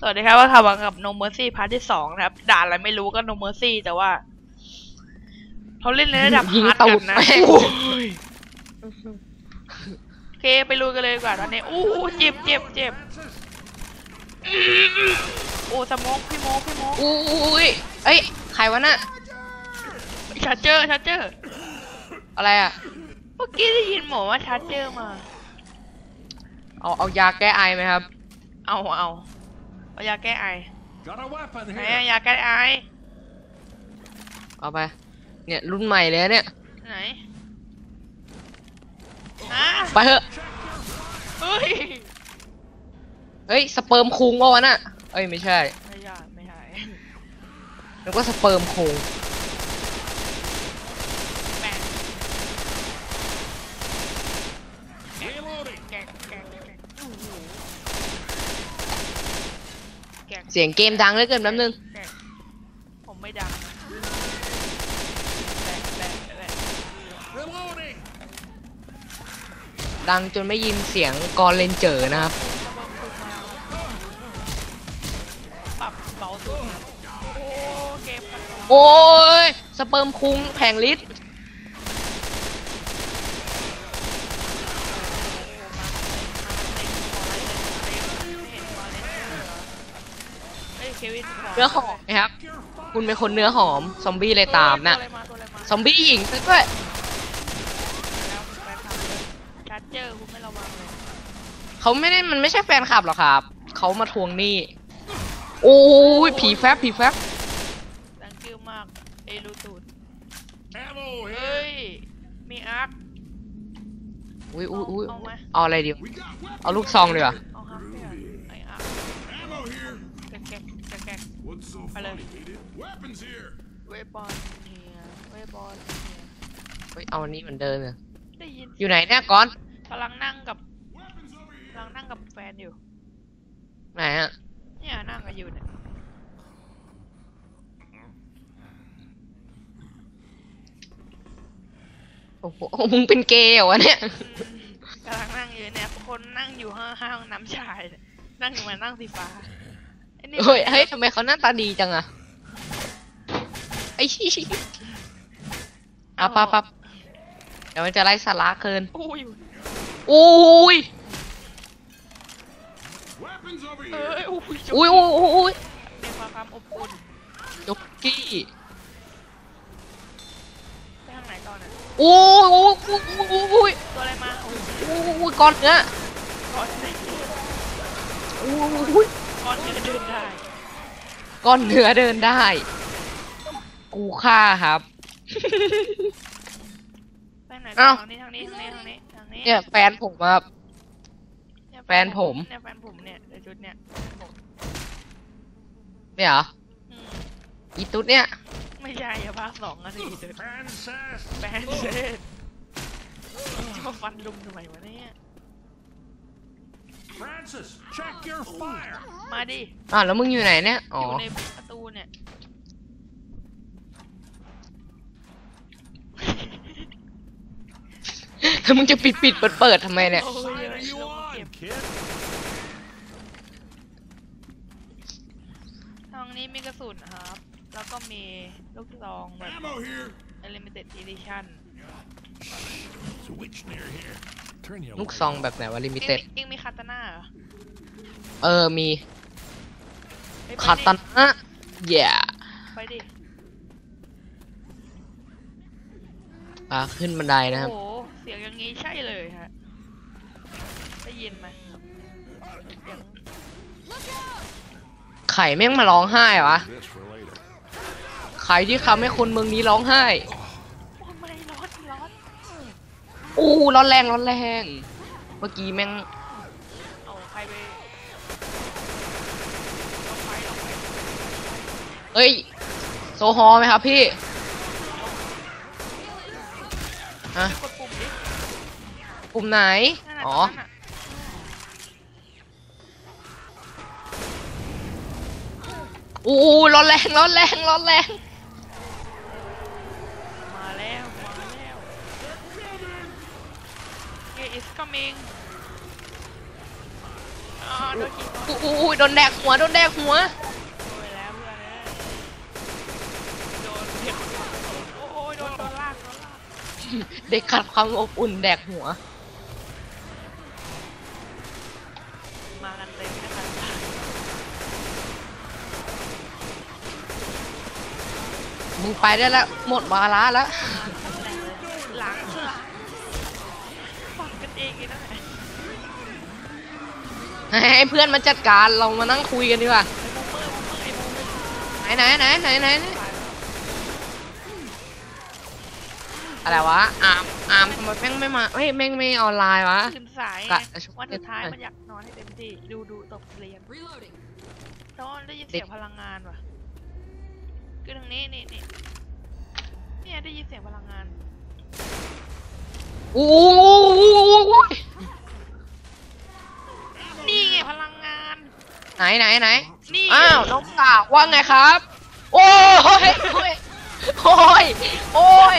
สวัสดีครับว่าค่ะมากับ No Mercy พาร์ทที่สองนะครับ ด่านอะไรไม่รู้ก็ No Mercy แต่ว่าเขาเล่นในระดับยิงฮาร์ดตูกัดนนะแม่ง โอ้ยโอเคไปลุยกันเลยดีกว่าตอนนี้อู้อู้เจ็บเจ็บเจ็บโอ้สโมกพี่โมกพี่โมกอุ้ยเอ้ย ใครวะน่ะ ชาร์เจอร์ชาร์เจอร์อะไรอะ เมื่อกี้ได้ยินหมอว่าชาร์เจอร์มา เอา เอายาแก้ไอไหมครับ เอาเอา เอายาแก้ไอ Got a weapon ไหน here. อะยาแก้ไอเอาไป เนี่ยรุ่นใหม่เลยนะเนี่ย ไหนฮะไปเถอะ เฮ้ย เฮ้ยสเปิร์มคุงวะวะน่ะเอ้ยไม่ใช่ ไม่ใช่ไม่ใช่นึกว่าสเปิร์มคุง แปะ Reloading. แกะแกะแกะโอ้โหแกะ เสียงเกมดังเหลือเกินแป๊บนึง แผมไม่ดังแปะแปะแปะ Reloading. ดังจนไม่ยินเสียงกอร์เลนเจอร์นะครับ ปรับเบาสุดโอ้เกมมันโอ้ยสเปิร์มคุงแผงลิต เฮ้ยเควินขเนื้อหอมนะครับ คุณเป็นคนเนื้อหอม ซอมบี้เลยตามน่ะตัวอะไรมาตัวอะไรมาซอมบี้หญิงซะด้วยแล้วแฟนคลับเลยชาร์เจอร์คุณไม่ระวังเลยเขาไม่ได้มันไม่ใช่แฟนคลับหรอกครับ เขามาทวงหนี้ โอ้ยผีแฟบผีแฟบดังกิ้วมาก เอรูตูด Ammo เฮ้ here. ยมีอาร์คอุ้ยอุ้ยอุ้ยเอาไหมเอาอะไรดี We got weapons. เอาลูกซองดีกว่าเอาฮักเนี่ยไออาร์ค Ammo here. แกะแกะแกะแกะ What's so Hello. funny, Edith? Weapons here. เวบอลเฮียเวบอลเฮียเฮ้ยเอาอันนี้เหมือนเดิมเลยได้ยินอยู่ไหนเนี่ยก้อนกำลังนั่งกับ Weapons over กำลั here. งนั่งกับแฟนอยู่ ไหนอะเนี่ยนั่งกันอยู่เนี่ยโอ้โหมึงเป็นเกย์เหรอวะเนี่ยกำลังนั่งอยู่เนี่ยคนนั่งอยู่ห้างห้างน้ำชายเนี่ยนั่งอยู่มานั่งสีฟ้าไอ้ นี่เฮ้ยเฮ้ยทำไมเขาหน้าตาดีจังอะไอ้ชี้อะปั๊บปั๊บเดี๋ยวมันจะไล่สาระเกินอุ้ยอุ้ย Weapons over เอ้ here. ยอุ้ยอุ้ยอุ้ยอุ้ยอุ้ยเป็นความอบอุ่นยกกี้ไปทางไหนก่อนอะอุ้ยอุ้ยอุ้ยอุ้ยอุ้ยตัวอะไรมาโอ้ยอุ้ยก้อนเนื้อก้อนเนื้ออุ้ย ก้อนเนื้อเดินได้ก้อนเนื้อเดินได้ กูฆ่าครับ ไปทางไหนเอ้า ทางนี้ทางนี้ทางนี้ทางนี้ทางนี้เนี่ยแฟนผมครับ เนี่ยแฟนผม เนี่ยแฟนผมเนี่ยเดี๋ยวชุดเนี่ยผมเนี่ยเหรออืมอีตุ๊ดเนี่ย ไม่ใช่อย่าภาคสองอะสิเดี๋ยว Francis. แฟนเซตจะมาฟันลุมทำไมวะเนี่ย Francis, check your fire. มาดิ อ่าวแล้วมึงอยู่ไหนเนี่ยอ๋ออยู่ในประตูเนี่ย แล้วมึงจะปิดปิดเปิดเปิดทำไมเนี่ยโอ้ย Side เดี๋ยว are you ลงมาเก็บ on, kid? ทางนี้มีกระสุนครับ แล้วก็มีลูกซองแบบ Ammo here. limited edition Switch near here. Turn your ลูก light ซอง on. แบบไหนวะลิมิเอ็งเต็ดมีเอ็งมีคาตาน่าเหรอเออมีเฮ้ยไปคาตันอะแย่ไปดิอะขึ้นบันไดนะครับ โอ้โหเสียงอย่างงี้ใช่เลยฮะ ได้ยินไหมเสียงไข่แม่งมาร้องไห้เหรอวะ This for later. ใครที่ทำให้คนเมืองนี้ร้องไห้ โอ้ยไม่ร้อนร้อน โอ้ร้อนแรงร้อนแรง เมื่อกี้แม่งเอาใครไปเอาไฟเอาไฟเอ้ย โซฮอลไหมครับพี่ ฮะ กดปุ่มดิปุ่มไหน นั่นน่ะอ๋อ ตรงนั้นน่ะอู้ร้อนแรงร้อนแรงร้อนแรง มาแล้ว มาแล้ว Yeah it's coming เออ๋อโดนกินอู้อู้โดนแดกหัวโดนแดกหัว ไปแล้วเพื่อนเอ้ยโดนเด็กโอ้ยโดนโดนลากโดนลากเด็กขัดความอบอุ่นแดกหัว มากันเต็มนะคะมึงไปได้แล้วหมดวาระแล้ว กันเองเลยนะไอ้ให้เพื่อนมาจัดการเรามานั่งคุยกันดีกว่าบูมเมอร์บูมเมอร์ไอ้บูมเมอร์ไหนไหนไหนไหนไหนไหนอะไรวะอามอามทำไมแม่งไม่มาเฮ้ยแม่งไม่ออนไลน์วะตื่นสายกะไงจะช่วยวันสุดท้ายหน่อยมันอยากนอนให้เต็มที่ดูดูตกเรียน Reloading. ตอนได้ยินเสียงพลังงานว่ะคือทางนี้นี่นี่เนี่ยได้ยินเสียงพลังงานอู้อู้อู้อู้ นไหนไหนนี่อ้าวน้องสาวว่าไงครับ โอ้ยโอ้ยโอ้ยโอ้ย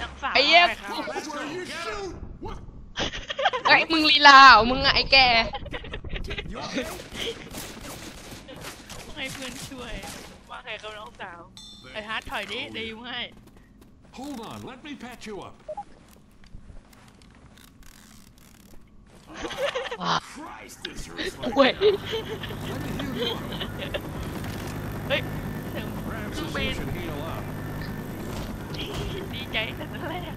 นักสาวไอ้เหี้ยว่าไงครับ That's where you shoot. What? ไอ้ยมึงลีลาเหรอมึงอะไอ้แก You okay? ให้เพื่อนช่วยว่าไงครับน้องสาวไอ้ฮาร์ดถอยดิเดี๋ยวยูให้ Hold on. Let me patch you up. Christ, this hurts. เว้ย Let me heal you up. เฮ้ยเสียง Perhaps เครื่อง this บิ thing น should heal up. ดีใจแต่นั้นแรก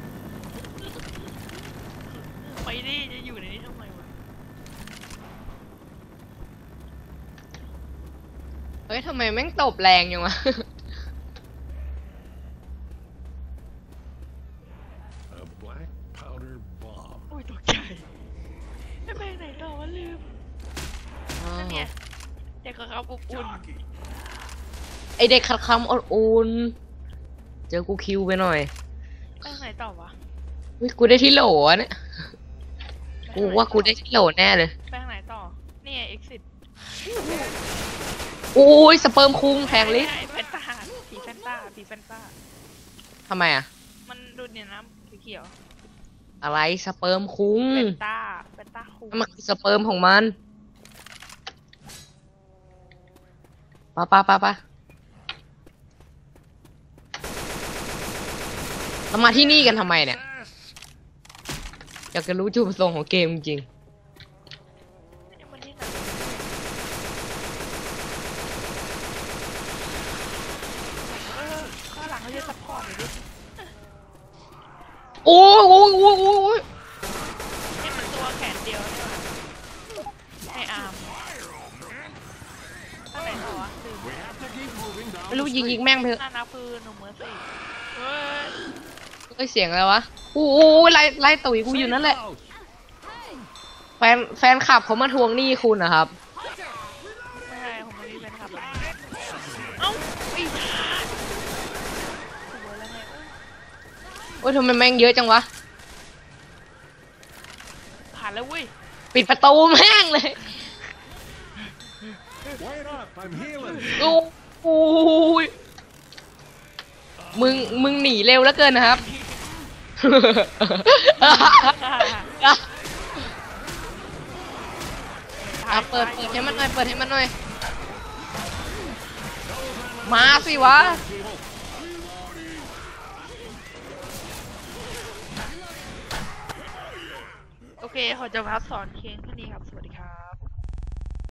ไปดิจะอยู่ในนี้ทำไมวะเฮ้ยทำไมแม่งตบแรงยังวะ อบอุ่น Jockey. ไอเด็กขัดคำอดอุ่นเจอกูคิวไปหน่อยไปทางไหนต่อวะเฮ้ยกูได้ที่โหลอะเนี่ยกูว่ากูได้ที่โหลแน่เลย ไปทางไหนต่อ นี่ไง exit โอ้ยสเปิร์มคุงแพงลิสไอ้แฟนตาผีแฟนตาผีแฟนตาทำไมอะมันดูเนี่ยน้ำเขียวอะไรสเปิร์มคุงๆแฟนตาแฟนตาคู มันคือสเปิร์มของมัน ปะปะปะปะเรามาที่นี่กันทำไมเนี่ย Success. อยากจะรู้จุดประสงค์ของเกมจริงนี่มันที่ไหนเออข้างหลังเขาจะซัพพอร์ตหน่อยดิๆโอ้ยโอ้ยโอ้ยโอ้ยโอ้ยนี่มันตัวแขนเดียวนี่หว่าให้อาร์มข้าง ไหนต่อวะลืม We have to keep moving down ไม่รู้ the ยิงยิง street. แม่งไปเถอะหน้านับคือหนุ่มเมอร์ซี่เฮ้ยเฮ้ยเสียงอะไรวะโอ้โหไล่ไล่ตุ๋ยกูอยู่นั่นแหละ Safe house. แฟนแฟนคลับเขามาทวงหนี้คุณนะครับ ไม่ใช่ผมไม่มีแฟนคลับอะเอ้าไอ้ห่าสวยแล้วไงเอ้ยโอ้ยทำไมแม่งเยอะจังวะ ผ่านแล้วเว้ย ปิดประตูแม่งเลย Wait up. I'm healing. โอ้โหยมึง มึงหนีเร็วแล้วเกินนะครับ อะเปิดเปิดให้มันหน่อย เปิดให้มันหน่อย มาสิวะ โอเคขอจะพักสอนเค้งแค่นี้ครับ สวัสดีครับ